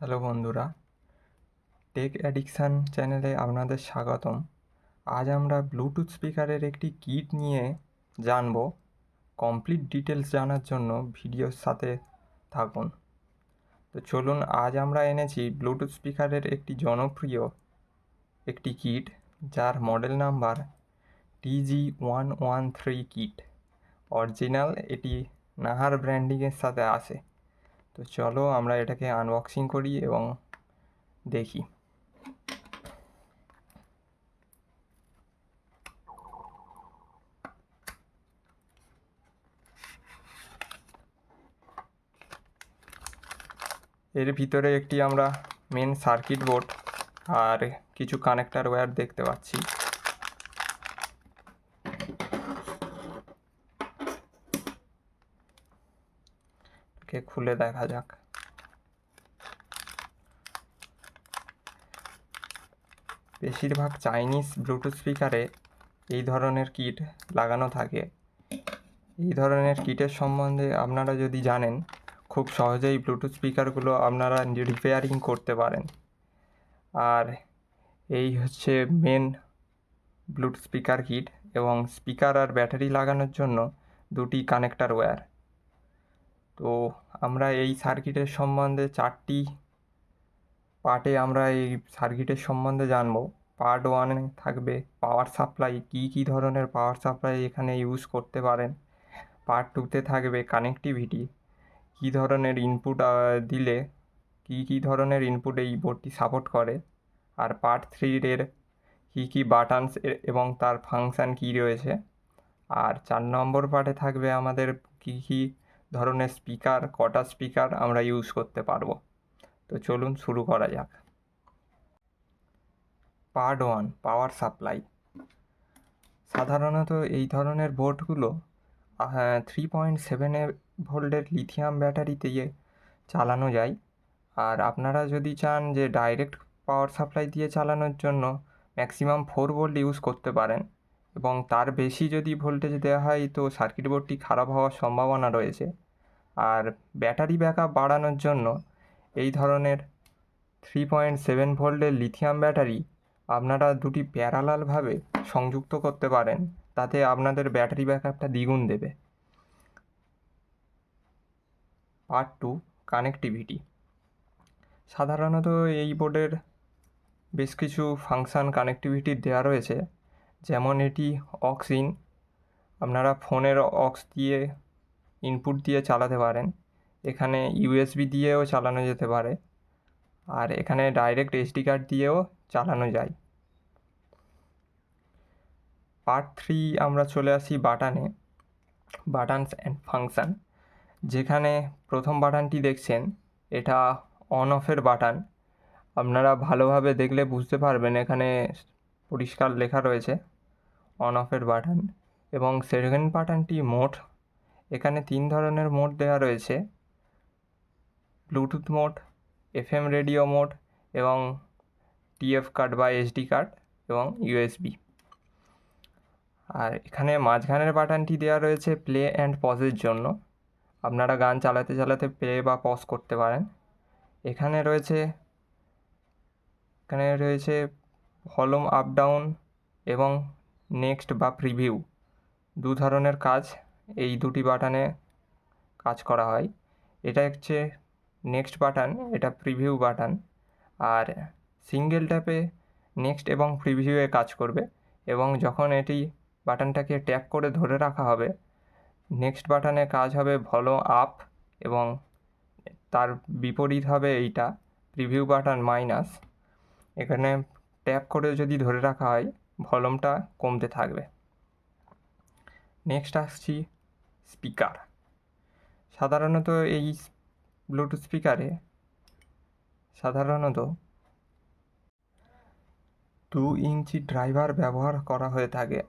Hello বন্ধুরা, take addiction চ্যানেলে আপনাদের স্বাগতম। আজ আমরা ব্লুটুথ স্পিকারের একটি কিট নিয়ে জানব। কমপ্লিট ডিটেলস জানার জন্য ভিডিওর সাথে থাকুন। তো চলুন, আজ আমরা এনেছি ব্লুটুথ স্পিকারের একটি জনপ্রিয় একটি কিট, যার model number TG one one three kit. Original, এটি নাহার ব্র্যান্ডিংয়ের সাথে আসে তো চলো আমরা এটাকে আনবক্সিং করি এবং দেখি। এর ভিতরে একটি আমরা মেন সার্কিট বোর্ড আর কিছু কানেক্টার ওয়্যার দেখতে পাচ্ছি কে খুলে দেখা যাক। বেশিরভাগ চাইনিজ ব্লুটুথ স্পিকারে এই ধরনের কিট লাগানো থাকে। এই ধরনের কিটের সম্বন্ধে আপনারা যদি জানেন, খুব সহজেই ব্লুটুথ স্পিকারগুলো আপনারা রিপেয়ারিং করতে পারেন। আর এই হচ্ছে মেন ব্লুটুথ স্পিকার কিট এবং স্পিকার আর ব্যাটারি লাগানোর জন্য দুটি কানেক্টার ওয়্যার তো আমরা এই সার্কিটের সম্বন্ধে চারটি পার্টে আমরা এই সার্কিটের সম্বন্ধে জানব। পার্ট ওয়ানে থাকবে পাওয়ার সাপ্লাই, কী কী ধরনের পাওয়ার সাপ্লাই এখানে ইউজ করতে পারেন। পার্ট টুতে থাকবে কানেক্টিভিটি, কী ধরনের ইনপুট দিলে কী কী ধরনের ইনপুট এই বোর্ডটি সাপোর্ট করে। আর পার্ট থ্রির এর কী কী বাটনস এবং তার ফাংশান কী রয়েছে। আর চার নম্বর পার্টে থাকবে আমাদের কী কী ধরনের স্পিকার কটা স্পিকার আমরা ইউজ করতে পারব। তো চলুন শুরু করা যাক। পার্ট ওয়ান পাওয়ার সাপ্লাই সাধারণত এই ধরনের বোর্ডগুলো থ্রি পয়েন্ট সেভেনে ভোল্টের লিথিয়াম ব্যাটারি দিয়ে চালানো যায়। আর আপনারা যদি চান যে ডাইরেক্ট পাওয়ার সাপ্লাই দিয়ে চালানোর জন্য ম্যাক্সিমাম ফোর ভোল্ট ইউজ করতে পারেন এবং তার বেশি যদি ভোল্টেজ দেওয়া হয়, তো সার্কিট বোর্ডটি খারাপ হওয়ার সম্ভাবনা রয়েছে। আর ব্যাটারি ব্যাকআপ বাড়ানোর জন্য এই ধরনের থ্রি পয়েন্ট সেভেন ভোল্টের লিথিয়াম ব্যাটারি আপনারা দুটি প্যারালালভাবে সংযুক্ত করতে পারেন, তাতে আপনাদের ব্যাটারি ব্যাকআপটা দ্বিগুণ দেবে। পার্ট টু কানেক্টিভিটি সাধারণত এই বোর্ডের বেশ কিছু ফাংশান কানেক্টিভিটি দেওয়া রয়েছে। যেমন এটি অক্স ইন আপনারা ফোনের অক্স দিয়ে ইনপুট দিয়ে চালাতে পারেন। এখানে ইউএসবি দিয়েও চালানো যেতে পারে। আর এখানে ডাইরেক্ট এসডি কার্ড দিয়েও চালানো যায়। পার্ট থ্রি আমরা চলে আসি বাটানে বাটানস অ্যান্ড ফাংশান যেখানে প্রথম বাটানটি দেখছেন, এটা অন অফের বাটান। আপনারা ভালোভাবে দেখলে বুঝতে পারবেন এখানে পরিষ্কার লেখা রয়েছে। অন অফের বাটন এবং সেকেন্ড বাটনটি মোড এখানে তিন ধরনের মোড দেওয়া রয়েছে। Bluetooth mode FM radio mode এবং টিএফ কার্ড বা এসডি কার্ড এবং ইউএসবি আর এখানে মাঝখানের বাটনটি দেওয়া রয়েছে প্লে অ্যান্ড পজের জন্য। আপনারা গান চালাতে চালাতে প্লে বা পজ করতে পারেন। এখানে রয়েছে এখানে রয়েছে ভলুম আপ, ডাউন এবং নেক্সট বা প্রিভিউ দু ধরনের কাজ এই দুটি বাটনে কাজ করা হয়। এটা হচ্ছে নেক্সট বাটন, এটা প্রিভিউ বাটন আর সিঙ্গেল ট্যাপে নেক্সট এবং প্রিভিউয়ে কাজ করবে এবং যখন এটি বাটনটাকে ট্যাপ করে ধরে রাখা হবে, নেক্সট বাটনে কাজ হবে ভলো আপ এবং তার বিপরীত হবে এইটা, প্রিভিউ বাটন মাইনাস। এখানে ট্যাপ করে যদি ধরে রাখা হয় ভলুমটা কমতে থাকবে। নেক্সট আসছি স্পিকার। সাধারণত এই ব্লুটুথ স্পিকারে সাধারণত দু ইঞ্চি ড্রাইভার ব্যবহার করা হয়ে থাকে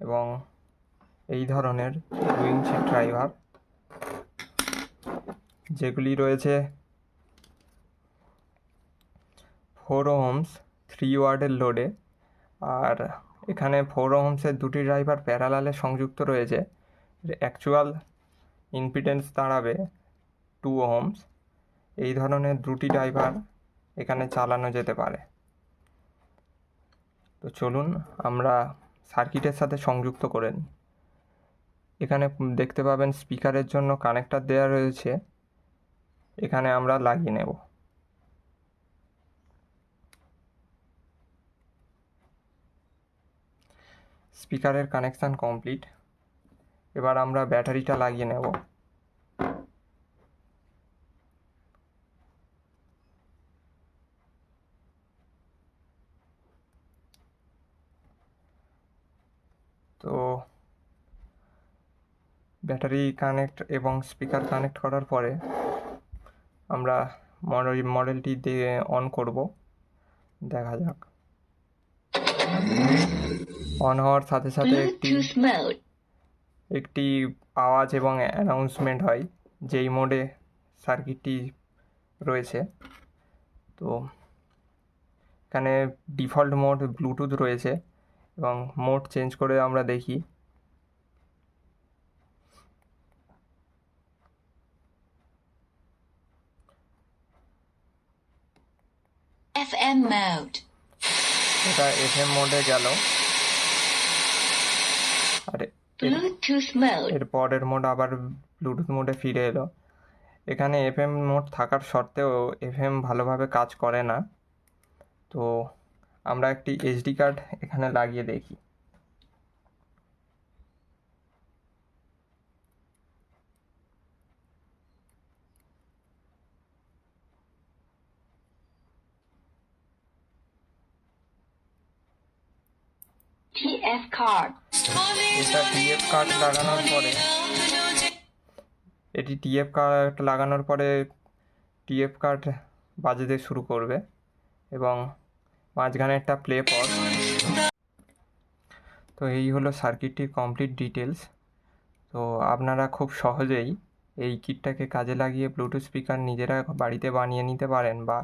এবং এই ধরনের দু ইঞ্চি ড্রাইভার যেগুলি রয়েছে ফোর ওহমস থ্রি ওয়ার্ডের লোডে আর এখানে ফোর ওহমসের দুটি ড্রাইভার প্যারালালে সংযুক্ত রয়েছে। অ্যাকচুয়াল ইম্পিডেন্স দাঁড়াবে টু ওহমস এই ধরনের দুটি ড্রাইভার এখানে চালানো যেতে পারে। তো চলুন আমরা সার্কিটের সাথে সংযুক্ত করে নিই। এখানে দেখতে পাবেন স্পিকারের জন্য কানেক্টার দেওয়া রয়েছে। এখানে আমরা লাগিয়ে নেব। স্পিকারের কানেকশান কমপ্লিট। এবার আমরা ব্যাটারিটা লাগিয়ে নেব। তো ব্যাটারি কানেক্ট এবং স্পিকার কানেক্ট করার পরে আমরা মডেল, মডেলটি দিয়ে অন করব। দেখা যাক। অন হওয়ার সাথে সাথে একটি একটি আওয়াজ এবং অ্যানাউন্সমেন্ট হয় যেই মোডে সার্কিটটি রয়েছে। তো এখানে ডিফল্ট মোড ব্লুটুথ রয়েছে এবং মোড চেঞ্জ করে আমরা দেখি। FM mode. এটা এফএম মোডে গেল। আর এর- পরের মোড আবার ব্লুটুথ মোডে ফিরে এলো। এখানে এফএম মোড থাকার সত্ত্বেও এফএম ভালোভাবে কাজ করে না। তো আমরা একটি এইচডি কার্ড এখানে লাগিয়ে দেখি। TF card. এটা টিএফ কার্ড লাগানোর পরে। এটি টিএফ কার্ড লাগানোর পরে টিএফ কার্ড বাজাতে শুরু করবে এবং মাঝখানে একটা প্লে পড তো এই হলো সার্কিটটির কমপ্লিট ডিটেলস তো আপনারা খুব সহজেই এই কিটটাকে কাজে লাগিয়ে ব্লুটুথ স্পিকার নিজেরা বাড়িতে বানিয়ে নিতে পারেন বা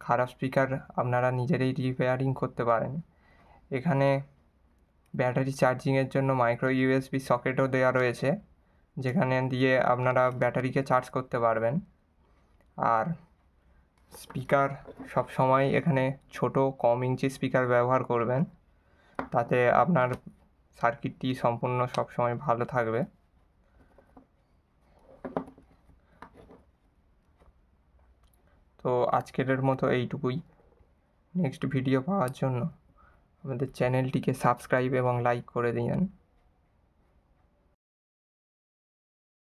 খারাপ স্পিকার আপনারা নিজেরাই রিপেয়ারিং করতে পারেন। এখানে ব্যাটারি চার্জিংয়ের জন্য মাইক্রো ইউএসবি সকেটও দেওয়া রয়েছে, যেখানে দিয়ে আপনারা ব্যাটারিকে চার্জ করতে পারবেন। আর স্পিকার সব সময় এখানে ছোট কম ইঞ্চি স্পিকার ব্যবহার করবেন, তাতে আপনার সার্কিটটি সম্পূর্ণ সব সময় ভালো থাকবে। তো আজকের মতো এইটুকুই। নেক্সট ভিডিও পাওয়ার জন্য। আমাদের চ্যানেলটিকে সাবস্ক্রাইব এবং লাইক করে দিন